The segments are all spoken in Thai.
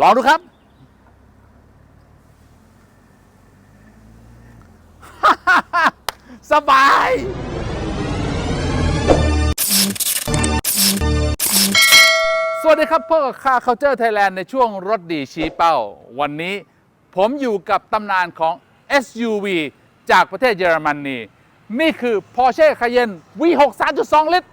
ลองดูครับ สบายสวัสดีครับพบกับค่า Culture Thailand ในช่วงรถดีชี้เป้า วันนี้ผมอยู่กับตำนานของ SUV จากประเทศเยอรมนนี นี่คือ Porsche Cayenne V6 3.2 ลิตร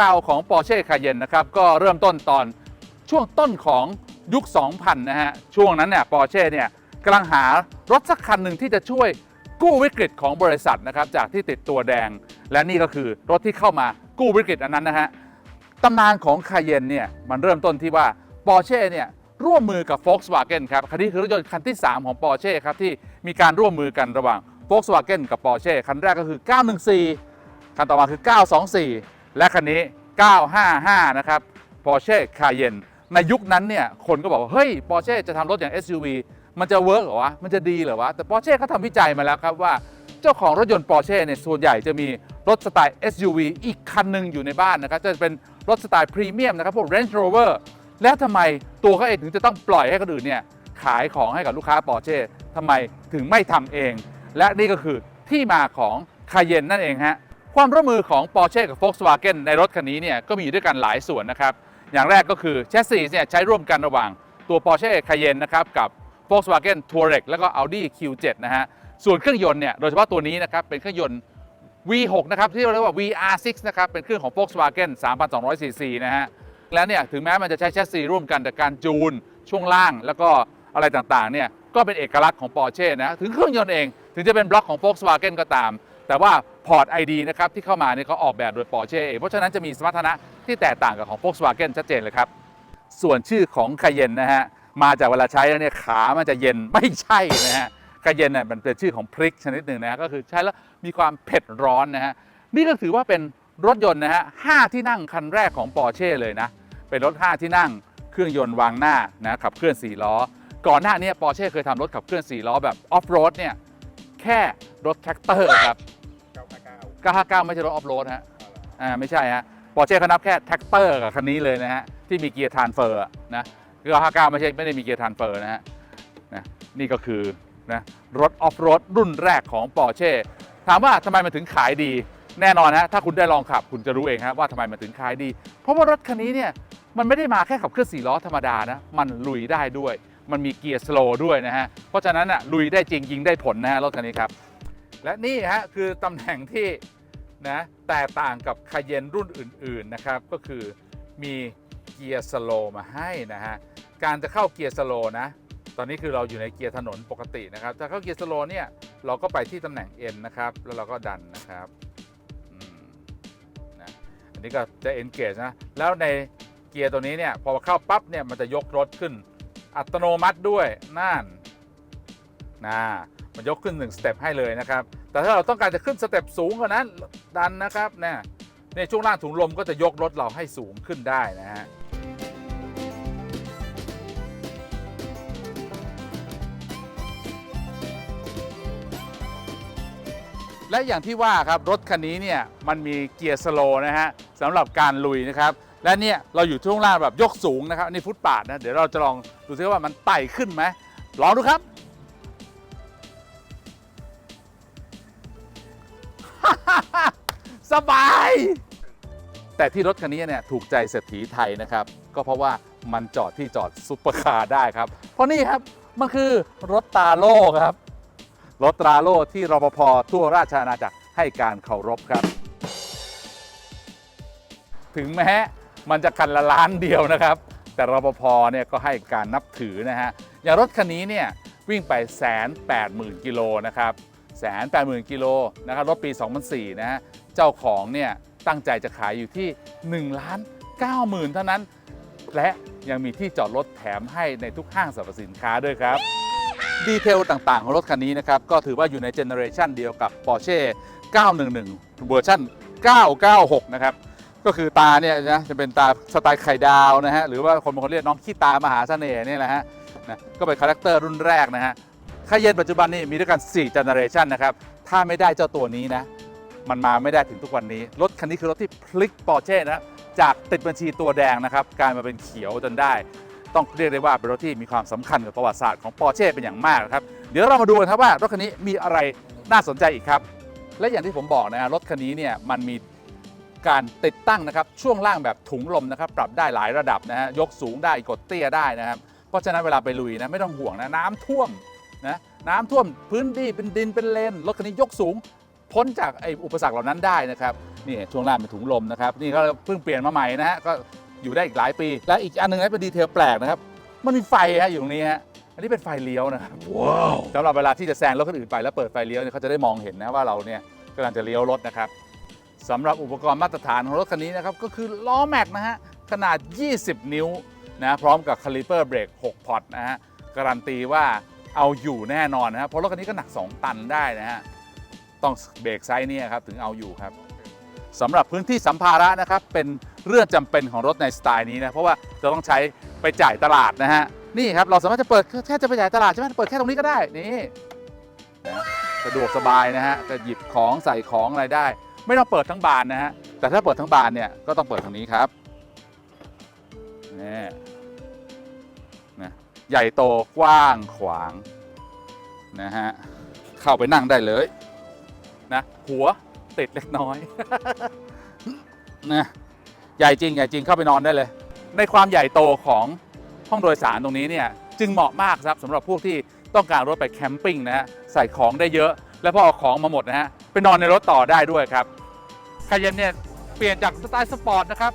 ราวของ Porsche Cayenne นะครับ ก็เริ่มต้นตอนช่วงต้นของยุค 2000 นะฮะ ช่วงนั้นเนี่ย Porsche เนี่ยกำลังหารถสักคันหนึ่งที่จะช่วยกู้วิกฤตของบริษัทนะครับ จากที่ติดตัวแดง และนี่ก็คือรถที่เข้ามากู้วิกฤตอันนั้นนะฮะตำนานของคาเยนเนี่ยมันเริ่มต้นที่ว่า Porsche เนี่ยร่วมมือกับ Volkswagen ครับ คันนี้คือรถยนต์คันที่ 3 ของ Porsche ครับที่มีการร่วมมือกันระหว่าง Volkswagen กับ Porsche คันแรกก็คือ 914 คันต่อมาคือ 924 และคันนี้ 955 นะครับ Porsche Cayenne ในยุคนั้นเนี่ยคนก็บอกว่า เฮ้ย Porsche จะทำรถอย่าง SUV มันจะเวิร์กเหรอวะ มันจะดีเหรอวะ แต่ Porsche เขาทำวิจัยมาแล้วครับว่าเจ้าของรถยนต์ Porsche เนี่ยส่วนใหญ่จะมีรถสไตล์ SUV อีกคันหนึ่งอยู่ในบ้านนะครับ จะเป็นรถสไตล์พรีเมียมนะครับพวก Range Rover แล้วทำไมตัวเขาเองถึงจะต้องปล่อยให้คนอื่นเนี่ยขายของให้กับลูกค้า Porsche ทำไมถึงไม่ทำเอง และนี่ก็คือที่มาของ Cayenne นั่นเองฮะ ความร่วมมือของ Porsche กับ Volkswagen ในรถคันนี้เนี่ยก็มีอยู่ด้วยกันหลายส่วนนะครับ อย่างแรกก็คือแชสซีเนี่ยใช้ร่วมกันระหว่างตัว Porsche Cayenne นะครับกับ Volkswagen Touareg แล้วก็ Audi Q7 นะฮะส่วนเครื่องยนต์เนี่ยโดยเฉพาะตัวนี้นะครับเป็นเครื่องยนต์ V6 นะครับที่เรียกว่า VR6 นะครับเป็นเครื่องของ Volkswagen 3,200 cc นะฮะแล้วเนี่ยถึงแม้มันจะใช้แชสซีร่วมกันแต่การจูนช่วงล่างแล้วก็อะไรต่างๆเนี่ยก็เป็นเอกลักษณ์ของ Porsche นะถึงเครื่องยนต์เอง ถึงจะเป็นบล็อกของ Volkswagen ก็ตาม แต่ว่า พอร์ต ID นะครับที่เข้ามาเนี่ยเขาออกแบบโดย Porsche เองเพราะฉะนั้นจะมีสมรรถนะที่แตกต่างกับของ Volkswagen ชัดเจนเลยครับ ส่วนชื่อของคาเยนนะฮะมาจากเวลาใช้แล้วเนี่ยขามันจะเย็นไม่ใช่นะฮะคาเยนเนี่ยมันเป็นชื่อของพริกชนิดหนึ่งนะฮะก็คือใช้แล้วมีความเผ็ดร้อนนะฮะนี่ก็ถือว่าเป็นรถยนต์นะฮะห้าที่นั่งคันแรกของปอร์เช่เลยนะเป็นรถ 5 ที่นั่งเครื่องยนต์วางหน้านะขับเคลื่อน 4 ล้อ ก่อนหน้านี้ปอร์เช่เคยทำรถขับเคลื่อน 4 ล้อแบบออฟโรดเนี่ยแค่รถแท็กเตอร์ครับ 959 ไม่ใช่รถออฟโรดฮะอ่าไม่ใช่ฮะปอร์เช่เขานับแค่แท็กเตอร์กับคันนี้เลยนะฮะ ที่มีเกียร์ทานเฟอร์นะคือ59 ไม่ใช่ไม่ได้มีเกียร์ทานเฟอร์นะฮะนะนี่ก็คือนะรถออฟโรดรุ่นแรกของปอร์เช่ถามว่าทำไมมันถึงขายดีแน่นอนฮะถ้าคุณได้ลองขับคุณจะรู้เองฮะว่าทำไมมันถึงขายดี เพราะว่ารถคันนี้เนี่ยมันไม่ได้มาแค่ขับเคลื่อนสี่ล้อธรรมดานะมันลุยได้ด้วย มันมีเกียร์สโลด้วยนะฮะเพราะฉะนั้นอะลุยได้จริงยิงได้ผลนะฮะรถคันนี้ครับ และนี่ฮะคือตำแหน่งที่นะแตกต่างกับคาเยนรุ่นอื่นๆนะครับ ก็คือมีเกียร์สโลมาให้นะฮะการจะเข้าเกียร์สโลนะตอนนี้คือเราอยู่ในเกียร์ถนนปกตินะครับถ้าเข้าเกียร์สโลเนี่ยเราก็ไปที่ตำแหน่ง N นะครับ แล้วเราก็ดันนะครับนะอันนี้ก็จะ engage นะ แล้วในเกียร์ตัวนี้เนี่ยพอเข้าปั๊บเนี่ยมันจะยกรถขึ้นอัตโนมัติด้วยนั่นนะ มันยกขึ้น1สเต็ปให้เลยนะครับ แต่ถ้าเราต้องการจะขึ้นสเต็ปสูงกว่านั้นดันนะครับเนี่ยในช่วงล่างถุงลมก็จะยกรถเราให้สูงขึ้นได้นะฮะและอย่างที่ว่าครับรถคันนี้เนี่ยมันมีเกียร์สโลนะฮะสำหรับการลุยนะครับ และเนี่ยเราอยู่ช่วงล่างแบบยกสูงนะครับนี่ฟุตปาดนะเดี๋ยวเราจะลองดูซิว่ามันไต่ขึ้นไหมลองดูครับ สบาย แต่ที่รถคันนี้เนี่ยถูกใจเศรษฐีไทยนะครับ ก็เพราะว่ามันจอดที่จอดซุปเปอร์คาร์ได้ครับ เพราะนี่ครับ มันคือรถตาโล่ครับ รถตาโล่ที่รปภทั่วราชอาณาจักรให้การเคารพครับ ถึงแม้มันจะคันละล้านเดียวนะครับ แต่รปภเนี่ยก็ให้การนับถือนะฮะอย่างรถคันนี้เนี่ยวิ่งไปแสนแปดหมื่นกิโลนะครับ แสนแปดหมื่นกิโลนะครับรถปี 2004 นะฮะเจ้าของเนี่ยตั้งใจจะขายอยู่ที่1ล้าน9หมื่นเท่านั้น และยังมีที่จอดรถแถมให้ในทุกห้างสรรพสินค้าด้วยครับ ดีเทลต่างๆ ของรถคันนี้นะครับ ก็ถือว่าอยู่ในเจเนอเรชันเดียวกับ Porsche 911 เวอร์ชัน996 นะครับ ก็คือตาเนี่ยนะจะเป็นตาสไตล์ไข่ดาวนะฮะ หรือว่าคนบางคนเรียกน้องขี้ตามหาเสน่ห์นี่แหละฮะนะก็เป็นคาแรคเตอร์รุ่นแรกนะฮะ คายเยนปัจจุบันนี้มีด้วยกัน4เจเนอเรชันนะครับ ถ้าไม่ได้เจ้าตัวนี้นะ มันมาไม่ได้ถึงทุกวันนี้ รถคันนี้คือรถที่พลิกปอร์เช่นะ จากติดบัญชีตัวแดงนะครับกลายมาเป็นเขียวจนได้ ต้องเรียกได้ว่าเป็นรถที่มีความสำคัญกับประวัติศาสตร์ของปอร์เช่เป็นอย่างมากนะครับ เดี๋ยวเรามาดูกันครับว่ารถคันนี้มีอะไรน่าสนใจอีกครับ และอย่างที่ผมบอกนะฮะรถคันนี้เนี่ยมันมีการติดตั้งนะครับช่วงล่างแบบถุงลมนะครับปรับได้หลายระดับนะฮะยกสูงได้กดเตี้ยได้นะครับเพราะฉะนั้นเวลาไปลุยนะไม่ต้องห่วงนะน้ำท่วม นะน้ำท่วมพื้นที่เป็นดินเป็นเลนรถคันนี้ยกสูง พ้นจากไอ้อุปสรรคเหล่านั้นได้นะครับนี่ช่วงล่างเป็นถุงลมนะครับนี่ก็เพิ่งเปลี่ยนมาใหม่นะฮะก็อยู่ได้อีกหลายปี และอีกอันหนึงนะเป็นดีเทลแปลกนะครับมันมีไฟฮะอยู่ตรงนี้ฮะอันนี้เป็นไฟเลี้ยวนะครับว้าวสำหรับเวลาที่จะแซงรถคนอื่นไปแล้วเปิดไฟเลี้ยวเนี่ยเขาจะได้มองเห็นนะว่าเราเนี่ยกำลังจะเลี้ยวรถนะครับสำหรับอุปกรณ์มาตรฐานของรถคันนี้นะครับก็คือล้อแม็กนะฮะขนาด 20 นิ้วนะพร้อมกับคาลิเปอร์เบรก6พอร์ตนะฮะการันตีว่า เอาอยู่แน่นอนนะครับเพราะรถคันนี้ก็หนัก 2 ตันได้นะฮะต้องเบรกไซส์เนี่ยครับถึงเอาอยู่ครับสำหรับพื้นที่สัมภาระนะครับเป็นเรื่องจำเป็นของรถในสไตล์นี้นะเพราะว่าจะต้องใช้ไปจ่ายตลาดนะฮะนี่ครับเราสามารถจะเปิดแค่จะไปจ่ายตลาดใช่ไหมเปิดแค่ตรงนี้ก็ได้นี่นะสะดวกสบายนะฮะจะหยิบของใส่ของอะไรได้ ไม่ต้องเปิดทั้งบานนะฮะแต่ถ้าเปิดทั้งบานเนี่ยก็ต้องเปิดตรงนี้ครับนี่ ใหญ่โตกว้างขวางนะฮะเข้าไปนั่งได้เลยนะหัวติดเล็กน้อยนะใหญ่จริงใหญ่จริงเข้าไปนอนได้เลย ในความใหญ่โตของห้องโดยสารตรงนี้เนี่ยจึงเหมาะมากครับสำหรับพวกที่ต้องการรถไปแคมปิ้งนะฮะใส่ของได้เยอะ แล้วพอเอาของมาหมดนะฮะไปนอนในรถต่อได้ด้วยครับคาเยนเนี่ยเปลี่ยนจากสไตล์สปอร์ตนะครับ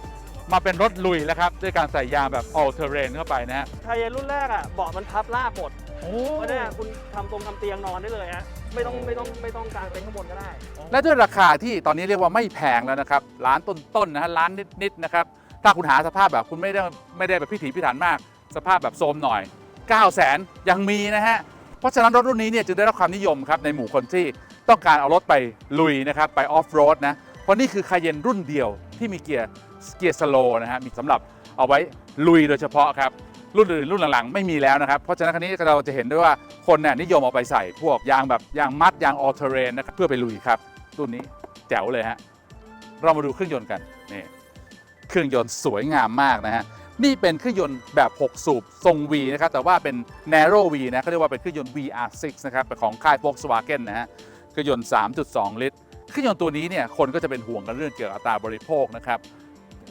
มาเป็นรถลุยแล้วครับ ด้วยการใส่ยางแบบ all terrain เข้าไปนะฮะไทยเย็นรุ่นแรกอะเบาะมันพับลากหมดโอ้เพราะเนี่ยคุณทำตรงทำเตียงนอนได้เลยฮะไม่ต้องไม่ต้องไม่ต้องกางเต็นท์ข้างบนก็ได้ และด้วยราคาที่ตอนนี้เรียกว่าไม่แพงแล้วนะครับล้านต้นๆนะฮะล้านนิดๆนะครับถ้าคุณหาสภาพแบบคุณไม่ได้ไม่ได้แบบพิถีพิถันมาก สภาพแบบโทรมหน่อย 9 0 0 0 0นยังมีนะฮะเพราะฉะนั้นรถรุ่นนี้เนี่ยจึงได้รับความนิยมครับในหมู่คนที่ต้องการเอารถไปลุยนะครับไปออฟโรดนะเพราะนี่คือคาเยนรุ่นเดียวที่มีเกียร์ เกียร์สโลนะฮะมีสำหรับเอาไว้ลุยโดยเฉพาะครับ รุ่นอื่นรุ่นหลังๆ ไม่มีแล้วนะครับ เพราะฉะนั้นคันนี้เราจะเห็นได้ว่าคนเนี่ยนิยมเอาไปใส่พวกยางแบบยางมัดยางออเทเรนนะครับเพื่อไปลุยครับ รุ่นนี้แจ๋วเลยฮะเรามาดูเครื่องยนต์กันนี่เครื่องยนต์สวยงามมากนะฮะนี่เป็นเครื่องยนต์แบบ 6 สูบทรง V นะครับแต่ว่าเป็น narrow V นะเขาเรียกว่าเป็นเครื่องยนต์ VR6 นะครับเป็นของค่าย Volkswagen นะฮะเครื่องยนต์ 3.2 ลิตร เครื่องยนต์ตัวนี้เนี่ยคนก็จะเป็นห่วงกันเรื่องเกี่ยวกับอัตราบริโภคนะครับ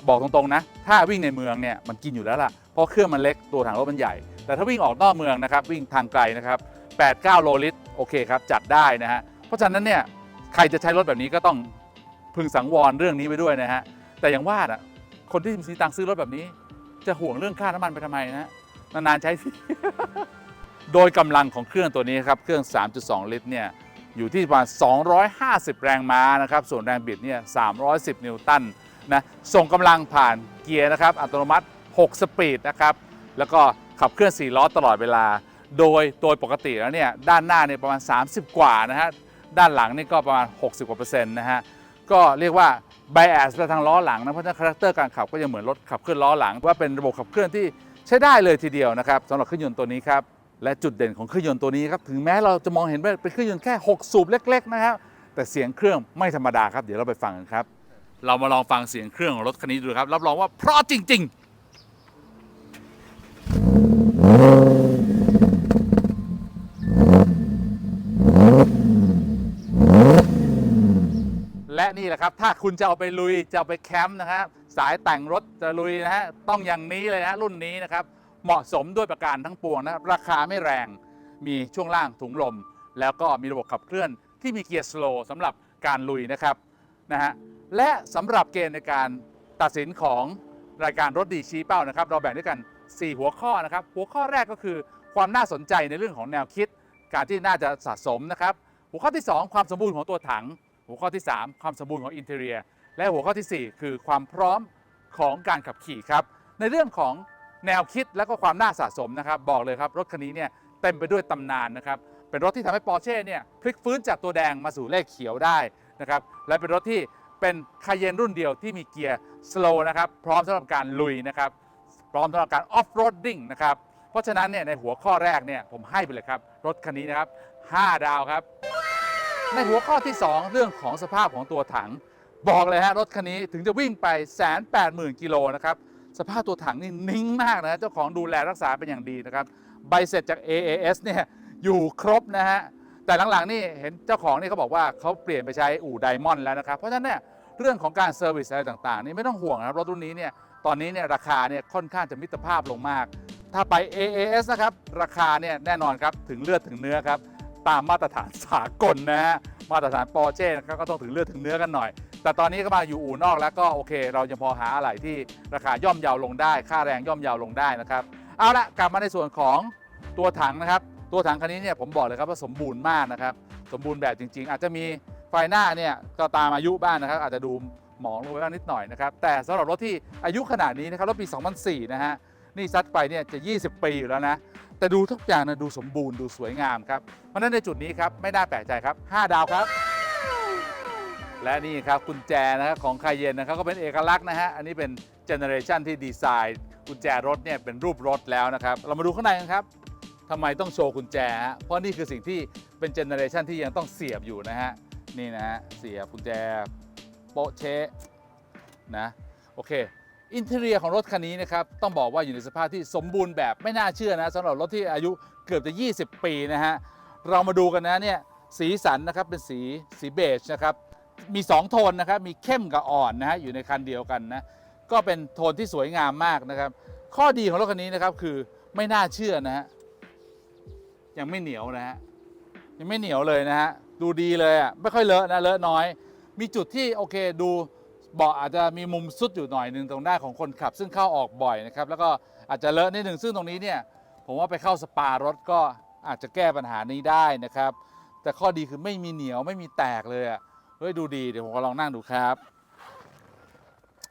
บอกตรงๆนะ ถ้าวิ่งในเมืองเนี่ยมันกินอยู่แล้วล่ะ เพราะเครื่องมันเล็กตัวถังรถมันใหญ่ แต่ถ้าวิ่งออกนอกเมืองนะครับ วิ่งทางไกลนะครับ8-9 โลลิตร โอเคครับ จัดได้นะฮะ เพราะฉะนั้นเนี่ยใครจะใช้รถแบบนี้ก็ต้องพึงสังวรเรื่องนี้ไปด้วยนะฮะ แต่อย่างว่าอะคนที่มีตังค์ซื้อรถแบบนี้ จะห่วงเรื่องค่าน้ำมันไปทำไมนะนานๆใช้สิโดยกำลังของเครื่องตัวนี้ครับเครื่อง 3.2 ลิตรเนี่ยอยู่ที่ประมาณ 250 แรงม้านะครับ ส่วนแรงบิดเนี่ย 310 นิวตัน นะส่งกำลังผ่านเกียร์นะครับอัตโนมัติ 6 สปีดนะครับแล้วก็ขับเคลื่อน 4 ล้อตลอดเวลา โดยโดยปกติแล้วเนี่ยด้านหน้าเนี่ยประมาณ 30 กว่านะฮะด้านหลังนี่ก็ประมาณ 60กว่าเปอร์เซ็นต์นะฮะก็เรียกว่า bias ไปทางล้อหลังนะเพราะฉะนั้นคาแรคเตอร์การขับก็ยังเหมือนรถขับเคลื่อนล้อหลัง ว่าเป็นระบบขับเคลื่อนที่ใช้ได้เลยทีเดียวนะครับสำหรับเครื่องยนต์ตัวนี้ครับและจุดเด่นของเครื่องยนต์ตัวนี้ครับถึงแม้เราจะมองเห็นว่าเป็นเครื่องยนต์แค่ 6 สูบเล็ก ๆ นะครับแต่เสียงเครื่องไม่ธรรมดาครับ เดี๋ยวเราไปฟังกันครับ เรามาลองฟังเสียงเครื่องของรถคันนี้ดูครับ รับรองว่าเพราะจริง ๆและนี่แหละครับ ถ้าคุณจะเอาไปลุยจะเอาไปแคมป์นะครับสายแต่งรถจะลุยนะฮะต้องอย่างนี้เลยนะฮะรุ่นนี้นะครับ เหมาะสมด้วยประการทั้งปวงนะครับราคาไม่แรงมีช่วงล่างถุงลม แล้วก็มีระบบขับเคลื่อนที่มีเกียร์สโลว์สำหรับการลุยนะครับนะฮะ และสำหรับเกณฑ์ในการตัดสินของรายการรถดีชี้เป้านะครับ เราแบ่งด้วยกัน 4 หัวข้อนะครับ หัวข้อแรกก็คือความน่าสนใจในเรื่องของแนวคิด การที่น่าจะสะสมนะครับ หัวข้อที่ 2 ความสมบูรณ์ของตัวถัง หัวข้อที่ 3 ความสมบูรณ์ของอินเท r รีย และหัวข้อทีสี่ 4 คือความพร้อมของการขับขี่ครับ ในเรื่องของแนวคิดและก็ความน่าสะสมนะครับ บอกเลยครับรถคันนี้เนี่ยเต็มไปด้วยตำนานนะครับ เป็นรถที่ทำให้ปอร์เช่เนี่ยพลิกฟื้นจากตัวแดงมาสู่เลขเขียวได้นะครับ และเป็นรถที่ เป็นคาเยนรุ่นเดียวที่มีเกียร์สโลว์นะครับพร้อมสำหรับการลุยนะครับพร้อมสำหรับการออฟโรดดิ้งนะครับเพราะฉะนั้นเนี่ยในหัวข้อแรกเนี่ยผมให้ไปเลยครับรถคันนี้นะครับ 5 ดาวครับ ในหัวข้อที่ 2 เรื่องของสภาพของตัวถัง บอกเลยฮะรถคันนี้ถึงจะวิ่งไปแสนแปดหมื่นกิโลนะครับสภาพตัวถังนี่นิ่งมากนะเจ้าของดูแลรักษาเป็นอย่างดีนะครับใบเสร็จจาก AAS เนี่ยอยู่ครบนะฮะ แต่หลังๆนี่เห็นเจ้าของนี่เขาบอกว่าเขาเปลี่ยนไปใช้อู่ไดมอนด์แล้วนะครับ เพราะฉะนั้นเนี่ยเรื่องของการเซอร์วิสอะไรต่างๆนี่ไม่ต้องห่วงนะครับรถรุ่นนี้เนี่ยตอนนี้เนี่ยราคาเนี่ยค่อนข้างจะมิตรภาพลงมาก ถ้าไป AAS นะครับราคาเนี่ยแน่นอนครับถึงเลือดถึงเนื้อครับตามมาตรฐานสากลนะฮะมาตรฐานปอเช่นก็ต้องถึงเลือดถึงเนื้อกันหน่อย แต่ตอนนี้ก็มาอยู่อู่นอกแล้วก็โอเค เรายังพอหาอะไรที่ราคาย่อมเยาลงได้ ค่าแรงย่อมเยาลงได้นะครับ เอาละกลับมาในส่วนของตัวถังนะครับ ตัวถังคันนี้เนี่ยผมบอกเลยครับว่าสมบูรณ์มากนะครับสมบูรณ์แบบจริง ๆ อาจจะมีไฟหน้าเนี่ยก็ตามอายุบ้างนะครับ อาจจะดูหมองลงไปบ้างนิดหน่อยนะครับแต่สำหรับรถที่อายุขนาดนี้นะครับรถปี 2004 นะฮะนี่ซัดไปเนี่ยจะ 20 ปีอยู่แล้วนะ แต่ดูทุกอย่างนะดูสมบูรณ์ดูสวยงามครับ เพราะฉะนั้นในจุดนี้ครับไม่น่าแปลกใจครับ 5 ดาวครับ และนี่ครับกุญแจนะครับของคายเยนนะครับก็เป็นเอกลักษณ์นะฮะอันนี้เป็นเจเนอเรชันที่ดีไซน์กุญแจรถเนี่ยเป็นรูปรถแล้วนะครับ เรามาดูข้างในกันครับ ทำไมต้องโชว์กุญแจฮะเพราะนี่คือสิ่งที่เป็นเจเนอเรชันที่ยังต้องเสียบอยู่นะฮะ นี่นะฮะ เสียบกุญแจโปะเชะนะ โอเค อินเท r รียของรถคันนี้นะครับ ต้องบอกว่าอยู่ในสภาพที่สมบูรณ์แบบไม่น่าเชื่อนะสำหรับรถที่อายุเกือบจะ 20 ปีนะฮะ เรามาดูกันนะเนี่ย สีสันนะครับเป็นสีสีเบจนะครับ มี 2 โทนนะครับ มีเข้มกับอ่อนนะฮะ อยู่ในคันเดียวกันนะ ก็เป็นโทนที่สวยงามมากนะครับ ข้อดีของรถคันนี้นะครับคือไม่น่าเชื่อนะฮะ ยังไม่เหนียวนะฮะยังไม่เหนียวเลยนะฮะดูดีเลยอะไม่ค่อยเลอะนะเลอะน้อย มีจุดที่โอเคดูเบาะอาจจะมีมุมซุดอยู่หน่อยหนึ่งตรงด้านของคนขับ ซึ่งเข้าออกบ่อยนะครับแล้วก็อาจจะเลอะนิดหนึ่งซึ่งตรงนี้เนี่ยผมว่าไปเข้าสปารถก็อาจจะแก้ปัญหานี้ได้นะครับ แต่ข้อดีคือไม่มีเหนียวไม่มีแตกเลยอะเฮ้ยดูดีเดี๋ยวผมก็ลองนั่งดูครับ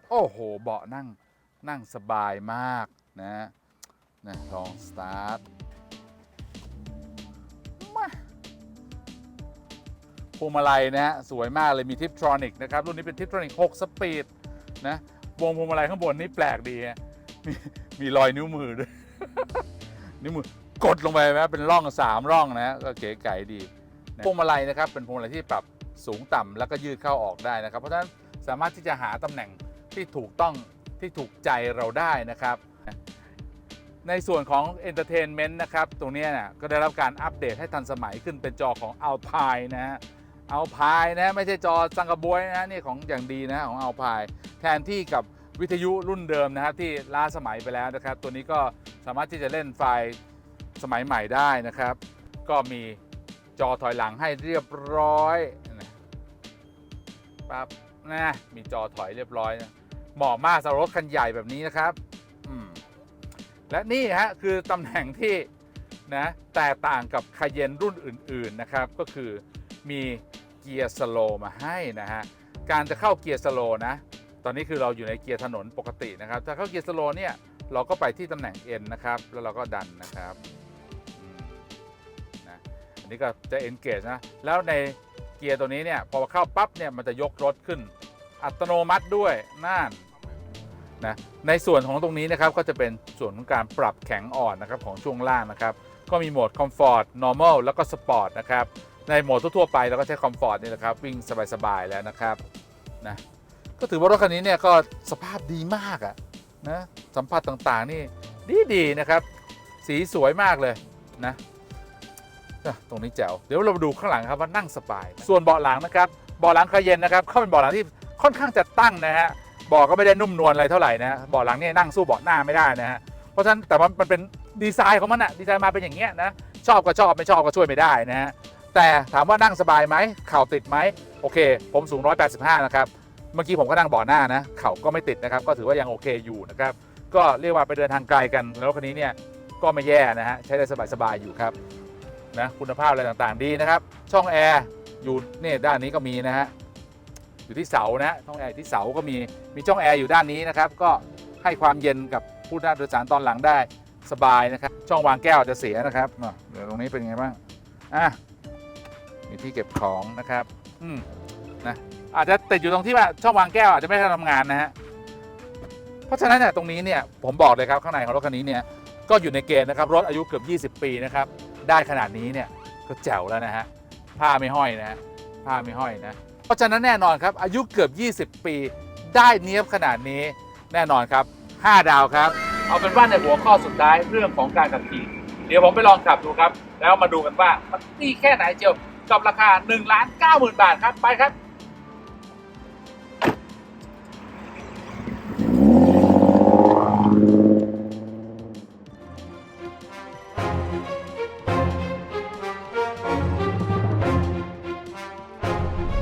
โอ้โหเบาะนั่งนั่งสบายมากนะนะลองสตาร์ท พวงมาลัยนะฮะสวยมากเลยมีทิปทรอนิกนะครับรุ่นนี้เป็นทิปทรอนิก6สปีดนะวงพวงมาลัยข้างบนนี่แปลกดีฮะมีมีรอยนิ้วมือด้วยนิ้วมือกดลงไปนะเป็นร่องสามร่องนะก็เก๋ไก๋ดีพวงมาลัยนะครับเป็นพวงมาลัยที่ปรับสูงต่ำแล้วก็ยืดเข้าออกได้นะครับ เพราะฉะนั้นสามารถที่จะหาตำแหน่งที่ถูกต้องที่ถูกใจเราได้นะครับ ในส่วนของ Entertainment นะครับ ตรงนี้นะก็ได้รับการอัปเดตให้ทันสมัยขึ้นเป็นจอของ Alpine นะฮะ Alpine นะไม่ใช่จอสังกะบวยนะนี่ของอย่างดีนะของ Alpine แทนที่กับวิทยุรุ่นเดิมนะครับที่ล้าสมัยไปแล้วนะครับ ตัวนี้ก็สามารถที่จะเล่นไฟล์สมัยใหม่ได้นะครับ ก็มีจอถอยหลังให้เรียบร้อยนะปั๊บนะมีจอถอยเรียบร้อยนะเหมาะมากสำหรับรถคันใหญ่แบบนี้นะครับและนี่ฮะคือตำแหน่งที่นะแตกต่างกับคาเยนรุ่นอื่น ๆนะครับ ก็คือมี เกียร์สโลมาให้นะฮะ การจะเข้าเกียร์สโลนะ ตอนนี้คือเราอยู่ในเกียร์ถนนปกตินะครับ ถ้าเข้าเกียร์สโลเนี่ยเราก็ไปที่ตำแหน่ง N นะครับ แล้วเราก็ดันนะครับนะอันนี้ก็จะ engage นะ แล้วในเกียร์ตัวนี้เนี่ยพอเข้าปั๊บเนี่ยมันจะยกรถขึ้น อัตโนมัติด้วยนั่นนะในส่วนของตรงนี้นะครับก็จะเป็นส่วนของการปรับแข็งอ่อนนะครับของช่วงล่างนะครับ ก็มีโหมด Comfort Normal แล้วก็ Sport นะครับ ในโหมดทั่วๆไปเราก็ใช้ Comfort นี่แหละครับ วิ่งสบายๆแล้วนะครับนะก็ถือว่ารถคันนี้เนี่ยก็สภาพดีมากอะนะสัมผัสต่างๆนี่ดีๆนะครับ สีสวยมากเลยนะอะตรงนี้แจ๋วเดี๋ยวเรามาดูข้างหลังครับว่านั่งสบายไหมส่วนเบาะหลังนะครับเบาะหลังคาเย็นนะครับเขาเป็นเบาะหลังที่ค่อนข้างจะตั้งนะฮะเบาะก็ไม่ได้นุ่มนวลอะไรเท่าไหร่นะเบาะหลังเนี่ยนั่งสู้เบาะหน้าไม่ได้นะฮะเพราะฉะนั้นแต่มันมันเป็นดีไซน์ของมันอะดีไซน์มาเป็นอย่างเงี้ยนะชอบก็ชอบไม่ชอบก็ช่วยไม่ได้นะฮะ แต่ถามว่านั่งสบายไหมเข่าติดไหมโอเค ผมสูง 185 นะครับ เมื่อกี้ผมก็นั่งเบาะหน้านะเข่าก็ไม่ติดนะครับ ก็ถือว่ายังโอเคอยู่นะครับ ก็เรียกว่าไปเดินทางไกลกัน แล้วคันนี้เนี่ยก็ไม่แย่นะฮะใช้ได้สบายๆอยู่ครับนะคุณภาพอะไรต่างๆดีนะครับ ช่องแอร์อยู่นี่ด้านนี้ก็มีนะฮะอยู่ที่เสานะช่องแอร์ที่เสาก็มีมีช่องแอร์อยู่ด้านนี้นะครับก็ให้ความเย็นกับผู้โดยสารตอนหลังได้สบายนะครับ ช่องวางแก้วจะเสียนะครับเดี๋ยวตรงนี้เป็นไงบ้างอะ มีที่เก็บของนะครับ อืมนะอาจจะติดอยู่ตรงที่ว่าช่องวางแก้วอาจจะไม่ได้ทำงานนะฮะเพราะฉะนั้นเนี่ยตรงนี้เนี่ยผมบอกเลยครับข้างในของรถคันนี้เนี่ยก็อยู่ในเกณฑ์นะครับรถอายุเกือบ20 ปีนะครับได้ขนาดนี้เนี่ยก็แจ๋วแล้วนะฮะผ้าไม่ห้อยนะฮะผ้าไม่ห้อยนะเพราะฉะนั้นแน่นอนครับอายุเกือบ 20 ปี ได้เนี้ยบขนาดนี้แน่นอนครับ 5 ดาวครับ เอาเป็นว่าในหัวข้อสุดท้ายเรื่องของการขับขี่เดี๋ยวผมไปลองขับดูครับ แล้วมาดูกันว่ามันดีแค่ไหนเจียว กับราคา1ล้าน9 0,000บาทครับ ไปครับ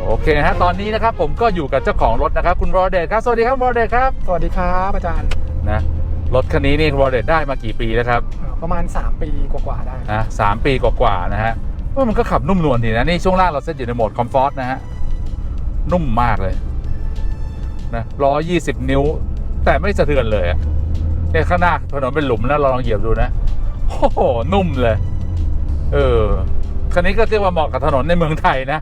โอเคฮะตอนนี้นะครับผมก็อยู่กับเจ้าของรถนะครับ คุณวรเดชครับ สวัสดีครับวรเดชครับสวัสดีครับอาจารย์นะรถคันนี้นี่คุณวรเดชได้มากี่ปีแล้วครับเอ่อประมาณ 3 ปีกว่าๆได้ นะสามปีกว่าๆนะฮะว่า มันก็ขับนุ่มนวลดีนะ นี่ช่วงล่างเราเซตอยู่ในโหมดคอมฟอร์ตนะฮะ นุ่มมากเลยนะร้อยยี่สิบนิ้ว แต่ไม่สะเทือนเลยอะเนี่ยข้างหน้าถนนเป็นหลุมนะเราลองเหยียบดูนะโอ้โหนุ่มเลย เออคันนี้ก็เรียกว่าเหมาะกับถนนในเมืองไทยนะ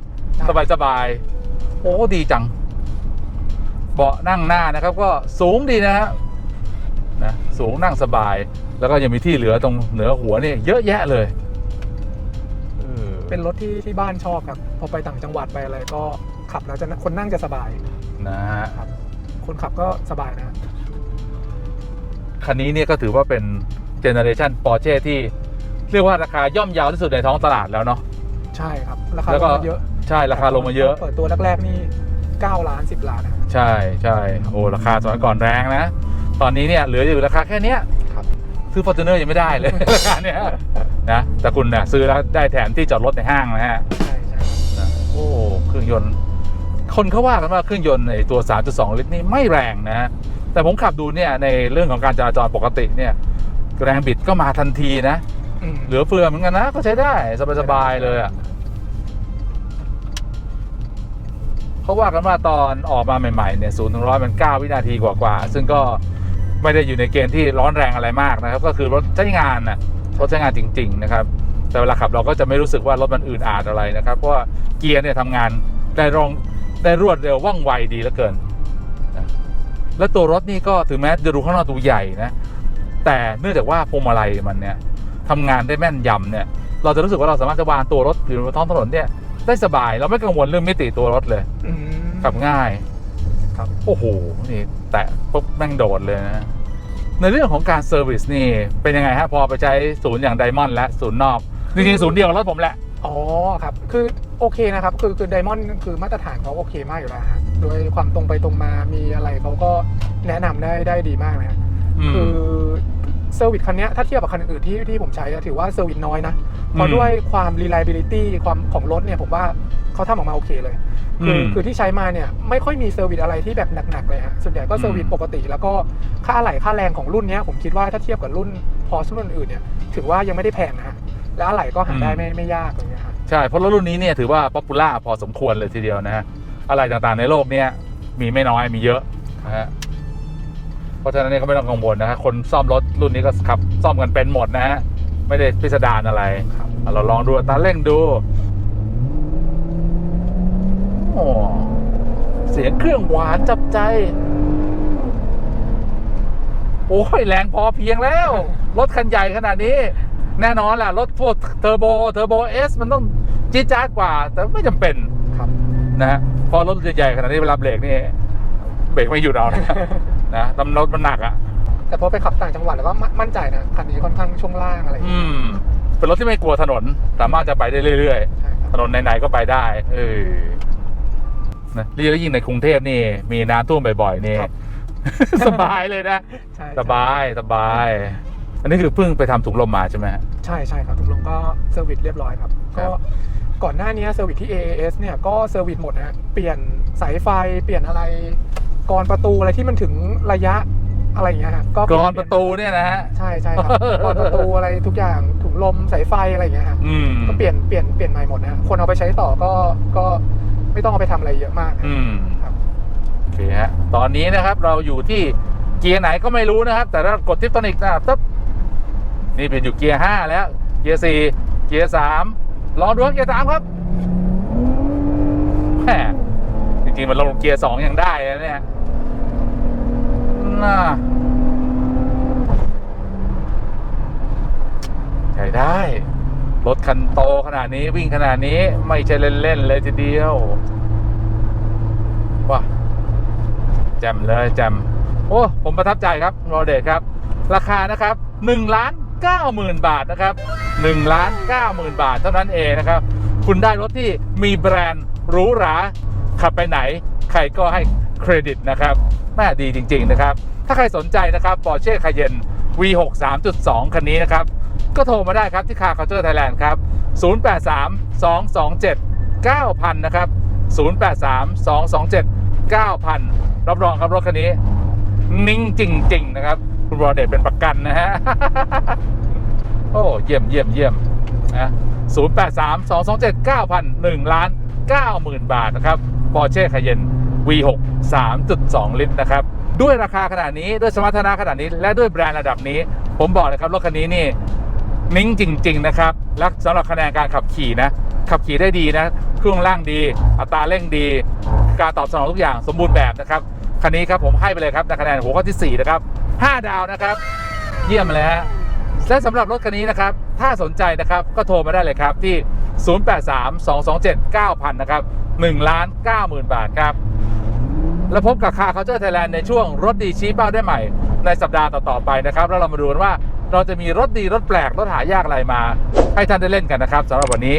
สบายสบายๆโอ้ดีจัง เบาะนั่งหน้านะครับ ก็สูงดีนะฮะนะสูงนั่งสบาย แล้วก็ยังมีที่เหลือตรงเหนือหัวนี่เยอะแยะเลย เออเป็นรถที่ที่บ้านชอบครับ พอไปต่างจังหวัดไปอะไรก็ขับแล้วจะคนนั่งจะสบายนะฮะคนขับก็สบายนะคันนี้เนี่ยก็ถือว่าเป็นเจเนอเรชันปอร์เช่ที่ เรียกว่าราคาย่อมเยาวที่สุดในท้องตลาดแล้วเนาะใช่ครับ ราคาแล้วลก็งมาเยอะใช่ราคาลงมาเยอะ เปิดตัวแรกๆนี่9ล้าน10 ล้านนะครับ ใช่ใช่โอ้ราคาสมัยก่อนแรงนะ ตอนนี้เนี่ยเหลืออยู่ราคาแค่เนี้ยครับ ซื้อฟอร์จูเนอร์ยังไม่ได้เลยราคาเนี้ยนะแต่คุณเนี่ยซื้อแล้วได้แถมที่จอดรถในห้างนะฮะใช่ใช่นะโอ้เครื่องยนต์ คนเขาว่ากันว่าเครื่องยนต์ในตัว 3.2 ลิตรนี่ไม่แรงนะฮะแต่ผมขับดูเนี่ยในเรื่องของการจราจรปกติเนี่ยแรงบิดก็มาทันทีนะอืมเหลือเฟือเหมือนกันนะ ก็ใช้ได้สบายๆเลยอะเขาว่ากันว่าตอนออกมาใหม่ๆเนี่ยศูนย์ถึงร้อยมันเก้าวินาทีกว่าๆซึ่งก็ ไม่ได้อยู่ในเกณฑ์ที่ร้อนแรงอะไรมากนะครับ ก็คือรถใช้งานน่ะรถใช้งานจริง ๆ นะครับ แต่เวลาขับเราก็จะไม่รู้สึกว่ารถมันอืดอาดอะไรนะครับ เพราะว่าเกียร์เนี่ยทำงานได้รองได้รวดเร็วว่องไวดีเหลือเกินนะและตัวรถนี่ก็ถึงแม้จะดูข้างนอกดูใหญ่นะ แต่เนื่องจากว่าพวงมาลัยมันเนี่ยทำงานได้แม่นยำเนี่ย เราจะรู้สึกว่าเราสามารถจะวางตัวรถอยู่บนท้องถนนเนี่ยได้สบายเราไม่กังวลเรื่องมิติตัวรถเลยอืมขับง่าย ครับโอ้โหนี่แตะปุ๊บแม่งโดดเลยนะ ในเรื่องของการเซอร์วิสนี่เป็นยังไงฮะพอไปใช้ศูนย์อย่างไดมอนด์และศูนย์นอกจริงๆศูนย์เดียวกับรถผมแหละ อ๋อครับ คือโอเคนะครับ คือคือไดมอนด์คือมาตรฐานเขาโอเคมากอยู่แล้วฮะโดยความตรงไปตรงมามีอะไรเขาก็แนะนำได้ได้ดีมากนะฮะอืมคือ เซอร์วิสคันเนี้ยถ้าเทียบกับคันอื่นที่ที่ผมใช้อะถือว่าเซอร์วิสน้อยนะเพราะอืมด้วยความ reliability ความของรถเนี่ยผมว่าเขาทำออกมาโอเคเลย คือมคือที่ใช้มาเนี่ยไม่ค่อยมีเซอร์วิสอะไรที่แบบหนักๆเลยฮะส่วนใหญ่ก็เซอร์วิสอืมปกติ แล้วก็ค่าอะไหล่ค่าแรงของรุ่นเนี้ยผมคิดว่าถ้าเทียบกับรุ่นพอรุ่นอื่นเนี่ยถือว่ายังไม่ได้แพงนะฮะแล้วอะไหล่ก็หาได้ไม่ไม่ยากอะไรเงี้ยฮะใช่เพราะรถรุ่นนี้เนี่ยถือว่าป๊อปปูล่าพอสมควรเลยทีเดียวนะฮะอะไรต่างๆในโลกเนี่ยมีไม่น้อยมีเยอะนะฮะ ราะฉะนั้นเนี่ยก็ไม่ต้องกังวลนะฮะคนซ่อมรถรุ่นนี้ก็ขับซ่อมกันเป็นหมดนะฮะไม่ได้พิสดารอะไรครับเอาเราลองดูอัตราเร่งดูโอ้เสียงเครื่องหวานจับใจ โอ้ยแรงพอเพียงแล้ว รถคันใหญ่ขนาดนี้ แน่นอนแหละรถพวกเทอร์โบเทอร์โบเอสมันต้องจี๊ดจ๊าดกว่า แต่ไม่จำเป็นครับนะฮะเพอรถใหญ่ๆขนาดนี้เวลาเบรกนี่เบรกไม่หยุดเอานะ นะตำรถมันหนักอะแต่พอไปขับต่างจังหวัดแล้วก็มั่นมั่นใจนะคันนี้ค่อนข้างช่วงล่างอะไรอย่างอืเงี้ยม เป็นรถที่ไม่กลัวถนน สามารถจะไปได้เรื่อยใช่ครับๆ ถนนไหนๆก็ไปได้ เออนะแล้วยิ่งในกรุงเทพนี่ มีน้ำท่วมบ่อยๆนี่ครับสบายเลยนะ ใช่สบายสบาย อันนี้คือเพิ่งไปทำถุงลมมาใช่ไหมฮะ ใช่ใช่ครับทุกลงก็เซอร์วิสเรียบร้อยครับ ครัก็บ ก่อนหน้านี้เซอร์วิสที่ AAS เนี่ยก็เซอร์วิสหมดนะฮะเปลี่ยนสายไฟเปลี่ยนอะไร กรอนประตูอะไรที่มันถึงระยะอะไรอย่างเงี้ยฮะก็กรอนประตูเนี่ยนะฮะ ใช่ใช่ครับกรอนประตูอะไรทุกอย่างถุงลมสายไฟอะไรอย่างเงี้ยฮะอืมก็เปลี่ยนเปลี่ยนเปลี่ยนใหม่หมดนะฮะคนเอาไปใช้ต่อก็ก็ไม่ต้องเอาไปทำอะไรเยอะมากนะ อืมครับ โอเคฮะ ตอนนี้นะครับเราอยู่ที่เกียร์ไหนก็ไม่รู้นะครับ แต่ถ้ากดทิปโตนิกนะตึ๊บนี่เป็นอยู่เกียร์ห้าแล้ว เกียร์สี่เกียร์สามลองดูครับเกียร์สามครับแหมจริงๆมันลงเกียร์สองยังได้นะเนี่ย น่าใช้ได้ รถคันโตขนาดนี้วิ่งขนาดนี้ไม่ใช่เล่น ๆ เลยทีเดียวว้าแจมเลยแจมโอ้ ผมประทับใจครับโรเดทครับ ราคานะครับ1ล้าน9หมื่นบาทนะครับ1ล้าน9หมื่นบาท เท่านั้นเองนะครับ คุณได้รถที่มีแบรนด์หรูหราขับไปไหน ใครก็ให้เครดิตนะครับแม่ดีจริง ๆ นะครับ ถ้าใครสนใจนะครับ Porsche Cayenne V6 3.2 คันนี้นะครับ ก็โทรมาได้ครับที่คาร์เคาน์เตอร์ไทยแลนด์ครับ 083 227 9,000 นะครับ 083 227 9,000 รับรองครับรถคันนี้ นิ่งจริง ๆ นะครับ คุณบรอเดชเป็นประกันนะฮะ โอ้ เยี่ยมเยี่ยมเยี่ยมนะ083 227 9,000 1ล้าน90,000 บาทนะครับ Porsche Cayenne V6 3.2 ลิตรนะครับ ด้วยราคาขนาดนี้ด้วยสมรรถนะขนาดนี้ และด้วยแบรนด์ระดับนี้ ผมบอกเลยครับรถคันนี้นี่นิ่งจริง ๆ นะครับ และสำหรับคะแนนการขับขี่นะ ขับขี่ได้ดีนะ เครื่องล่างดี อัตราเร่งดี การตอบสนองทุกอย่างสมบูรณ์แบบนะครับ คันนี้ครับผมให้ไปเลยครับในคะแนนหัวข้อที่ 4 นะครับ 5 ดาวนะครับ เยี่ยมเลยฮะ และสำหรับรถคันนี้นะครับ ถ้าสนใจนะครับก็โทรมาได้เลยครับที่ 083-227-9000 นะครับ1ล้าน90,000 บาทครับ แล้วพบกับคาเคาน์เตอร์ไทยแลนด์ในช่วงรถดีชี้เป้าได้ใหม่ ในสัปดาห์ต่อๆไปนะครับ แล้วเรามาดูกันว่าเราจะมีรถดีรถแปลกรถหายากอะไรมา ให้ท่านได้เล่นกันนะครับสำหรับวันนี้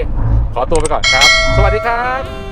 ขอตัวไปก่อนครับ สวัสดีครับ